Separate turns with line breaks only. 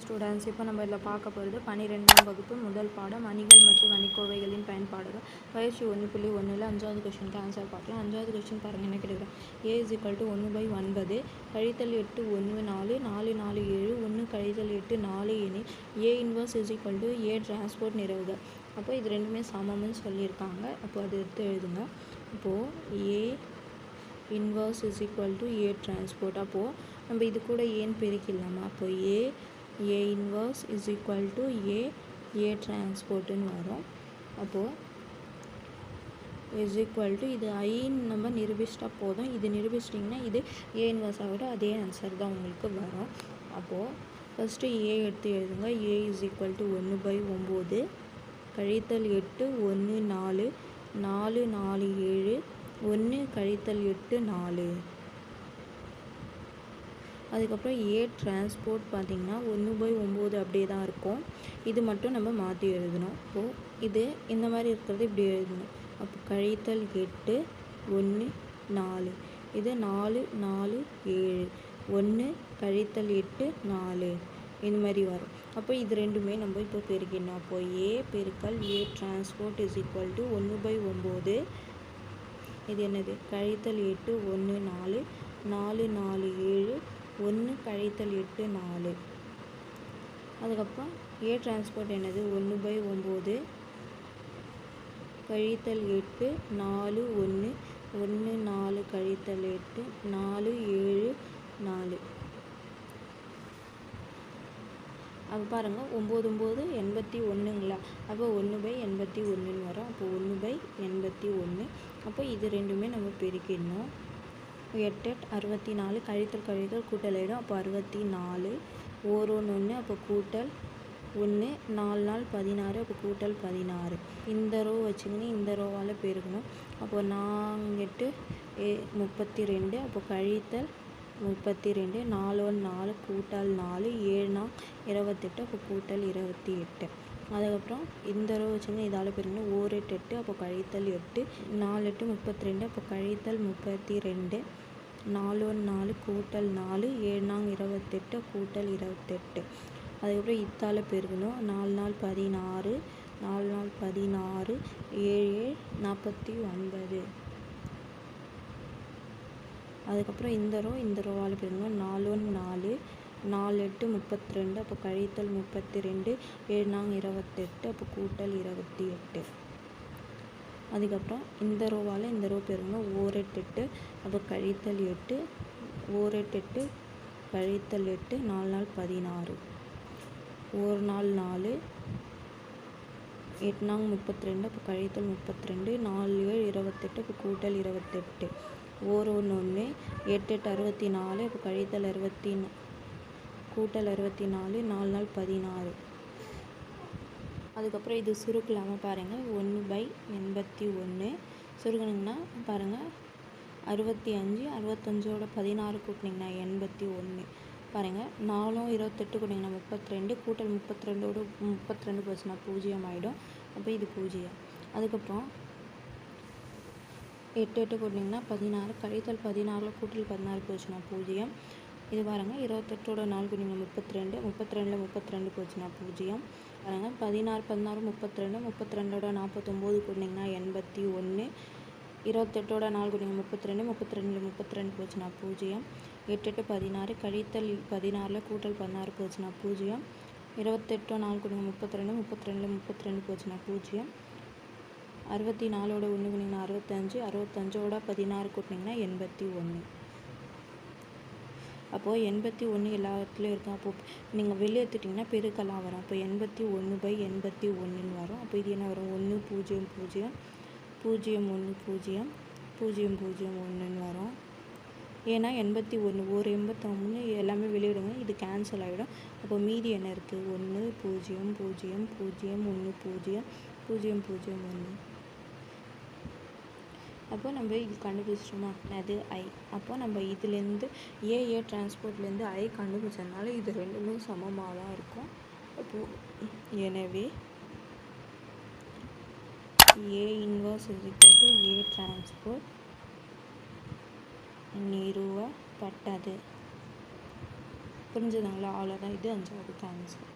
Students இப்போ நம்ம இதில் பார்க்க போகிறது பன்னிரெண்டாம் வகுப்பு முதல் பாடம் அணிகள் மற்றும் அணிக்கோவைகளின் பயன்பாடுகள். பயிற்சி ஒன்று புள்ளி ஒன்றில் அஞ்சாவது கொஷனுக்கு ஆன்சர் பார்க்கலாம். அஞ்சாவது கொஷின் பாருங்கள் என்ன கிடைக்கும் ஏ இஸ் ஈக்குவல் டு ஒன்று பை ஒன்பது. கழித்தல் எட்டு ஒன்று நாலு. நாலு நாலு ஏழு. ஒன்று கழித்தல் எட்டு நாலு எனில் A inverse is equal to A transport நிறுவுக அப்போ இது ரெண்டுமே சமம்னு சொல்லியிருக்காங்க. அப்போ அது எடுத்து எழுதுங்க. இப்போது A inverse is equal to A transport அப்போது நம்ம இது கூட ஏன்னு பெருக்கிடலாமா? அப்போ A A inverse is equal to A A டிரான்ஸ்போர்ட்டுன்னு வரும். அப்போது இஸ் ஈக்குவல் டு இது ஐன்னு நம்ம நிரூபிச்சிட்டா போதும். இது நிரூபிச்சிட்டிங்கன்னா இது ஏ இன்வர்ஸ் ஆகிட அதே ஆன்சர் தான் உங்களுக்கு வரும். அப்போது ஃபஸ்ட்டு ஏ எடுத்து எழுதுங்க. ஏ இஸ் ஈக்குவல் டு ஒன்று பை ஒம்பது. கழித்தல் எட்டு ஒன்று நாலு. நாலு நாலு ஏழு. ஒன்று கழித்தல் எட்டு நாலு. அதுக்கப்புறம் ஏ டிரான்ஸ்போர்ட் பார்த்திங்கன்னா ஒன்று பை ஒம்பது அப்படியே தான் இருக்கும். இது மட்டும் நம்ம மாற்றி எழுதணும். இப்போது இது இந்த மாதிரி இருக்கிறது இப்படி எழுதணும். அப்போ கழித்தல் எட்டு ஒன்று நாலு. இது நாலு நாலு ஏழு. ஒன்று கழித்தல் எட்டு நாலு. இந்த மாதிரி வரும். அப்போ இது ரெண்டுமே நம்ம இப்போ பெருக்கிடணும். அப்போ ஏ பெருக்கல் A transport is equal to ஒன்று பை ஒம்பது. இது என்னது? கழித்தல் எட்டு ஒன்று நாலு. நாலு நாலு ஏழு. ஒன்று கழித்தல் எட்டு நாலு. அதுக்கப்புறம் ஏ டிரான்ஸ்போர்ட் என்னது? ஒன்று பை ஒம்பது கழித்தல் எட்டு நாலு ஒன்று. ஒன்று நாலு கழித்தல் எட்டு நாலு ஏழு நாலு. அப்போ பாருங்கள் ஒம்பது ஒம்பது எண்பத்தி ஒன்றுங்களா அப்போ ஒன்று பை எண்பத்தி ஒன்றுன்னு வரும். அப்போ ஒன்று பை எண்பத்தி ஒன்று அப்போ இது ரெண்டுமே நம்ம பெருக்கிடணும். எட்டு எட்டு அறுபத்தி நாலு கழித்தல் கழித்தல் கூட்டல் ஆகிடும் அப்போ அறுபத்தி நாலு. ஓர் ஒன்று ஒன்று அப்போ கூட்டல் ஒன்று. நாலு நாள் பதினாறு அப்போ கூட்டல் பதினாறு. இந்த ரோ வச்சுக்கின்னு இந்த ரோவால் பெருக்கணும். அப்போ நாங்கெட்டு ஏ முப்பத்தி ரெண்டு அப்போ கழித்தல் முப்பத்தி ரெண்டு. நாலு ஒன்று நாலு கூட்டல் நாலு. ஏழு நாள் இருபத்தெட்டு அப்போ கூட்டல் இருபத்தி எட்டு. அதுக்கப்புறம் இந்த ரோ வச்சுங்க இதால் பெருக்கணும் ஓர் எட்டு எட்டு அப்போ கழித்தல் எட்டு நாலு எட்டு முப்பத்தி ரெண்டு அப்போ கழித்தல் முப்பத்தி ரெண்டு நாலு ஒன்று நாலு கூட்டல் நாலு ஏழு நாங்க இருபத்தெட்டு கூட்டல் இருபத்தெட்டு. அதுக்கப்புறம் இத்தால் பெருக்கணும் நாலு நாள் பதினாறு நாலு நாள் பதினாறு ஏழு ஏழு நாற்பத்தி ஒன்பது. அதுக்கப்புறம் இந்த ரோ இந்த ரோவால் பெருக்கணும் நாலு ஒன்று நாலு நாலு எட்டு முப்பத்தி ரெண்டு அப்போ கழித்தல் முப்பத்தி ரெண்டு ஏழு நாங்க இருபத்தெட்டு அப்போ கூட்டல் இருபத்தி எட்டு அதுக்கப்புறம் இந்த ரோவால் இந்த ரோ பெருங்க ஓரெட்டு எட்டு அப்போ கழித்தல் எட்டு ஓரெட்டு எட்டு கழித்தல் எட்டு நாலு நாள் பதினாறு. ஒரு நாள் நாலு எட்டு நாங்க முப்பத்தி ரெண்டு அப்போ கழித்தல் முப்பத்தி ரெண்டு நாலு ஏழு இருபத்தெட்டு அப்போ கூட்டல் இருபத்தெட்டு ஓர் ஒன்று ஒன்று எட்டு எட்டு அறுபத்தி நாலு அப்போ கழித்தல் அறுபத்தி கூட்டல் அறுபத்தி நாலு நாலு நாள் பதினாறு. அதுக்கப்புறம் இது சுருக்கலாமல் பாருங்கள் ஒன்று பை எண்பத்தி ஒன்று சுருக்கணுங்கன்னா பாருங்கள் அறுபத்தி அஞ்சு அறுபத்தஞ்சோட பதினாறு கூட்டினீங்கன்னா எண்பத்தி ஒன்று பாருங்கள் நாலும் இருபத்தெட்டு கூட்டிங்கன்னா முப்பத்தி ரெண்டு கூட்டல் முப்பத்தி ரெண்டோட முப்பத்தி ரெண்டு போச்சுன்னா பூஜ்ஜியம் ஆகிடும் அப்போ இது பூஜ்ஜியம். அதுக்கப்புறம் எட்டு எட்டு கூட்டிங்கன்னா பதினாறு. கழித்தல் பதினாறில் கூட்டல் பதினாறு போச்சுன்னா பூஜ்ஜியம். இது பாருங்கள் இருபத்தெட்டோட நாலு நீங்கள் முப்பத்தி ரெண்டு முப்பத்தி ரெண்டில் முப்பத்தி ரெண்டு போச்சுன்னா பூஜ்ஜியம். பாருங்கள் பதினாறு பதினாறு முப்பத்தி ரெண்டு முப்பத்தி ரெண்டோட நாற்பத்தொம்போது கூட்டிங்கன்னா எண்பத்தி ஒன்று இருபத்தெட்டோட நாலு நீங்கள் முப்பத்தி ரெண்டு முப்பத்தி ரெண்டில் முப்பத்தி ரெண்டு போச்சுன்னா பூஜ்ஜியம். எட்டு எட்டு பதினாறு கழித்தல் பதினாறில் கூட்டல் பதினாறு போச்சுன்னா பூஜ்ஜியம். இருபத்தெட்டோ நாலு கூட்டிங்க முப்பத்தி ரெண்டு முப்பத்தி ரெண்டில் முப்பத்தி ரெண்டு போச்சுன்னா பூஜ்ஜியம். அறுபத்தி நாலோட ஒன்று கூட்டிங்கன்னா அறுபத்தஞ்சு அறுபத்தஞ்சோட பதினாறு கூட்டிங்கன்னா எண்பத்தி ஒன்று அப்போது எண்பத்தி ஒன்று எல்லாத்துலேயும் இருக்கும். அப்போது நீங்கள் வெளியே எடுத்துட்டிங்கன்னா பெருக்கெல்லாம் வரும். அப்போ எண்பத்தி ஒன்று பை எண்பத்தி ஒன்றுன்னு வரும். அப்போ இது என்ன வரும்? ஒன்று பூஜ்ஜியம் பூஜ்ஜியம் பூஜ்ஜியம் ஒன்று பூஜ்ஜியம் பூஜ்ஜியம் பூஜ்ஜியம் ஒன்றுன்னு வரும். ஏன்னா எண்பத்தி ஒன்று ஒரு எண்பத்தொன்று எல்லாமே வெளியிடுங்க. இது கேன்சல் ஆகிடும் அப்போ மீதி என்ன இருக்குது ஒன்று பூஜ்ஜியம் பூஜ்ஜியம் பூஜ்ஜியம் ஒன்று பூஜ்ஜியம் பூஜ்ஜியம் பூஜ்ஜியம் ஒன்று அப்போ நம்ம இது கண்டுபிடிச்சிட்டோமா? அது ஐ. அப்போ நம்ம இதுலேருந்து ஏஏ டிரான்ஸ்போர்ட்லேருந்து ஐ கண்டுபிடிச்சதுனால இது ரெண்டுமே சமமாக தான் இருக்கும். அப்போது எனவே A inverse is equal A transport நிறுவப்பட்டது. புரிஞ்சுதுங்களா? அவ்வளோதான் இது அஞ்சாவது ஆன்சர்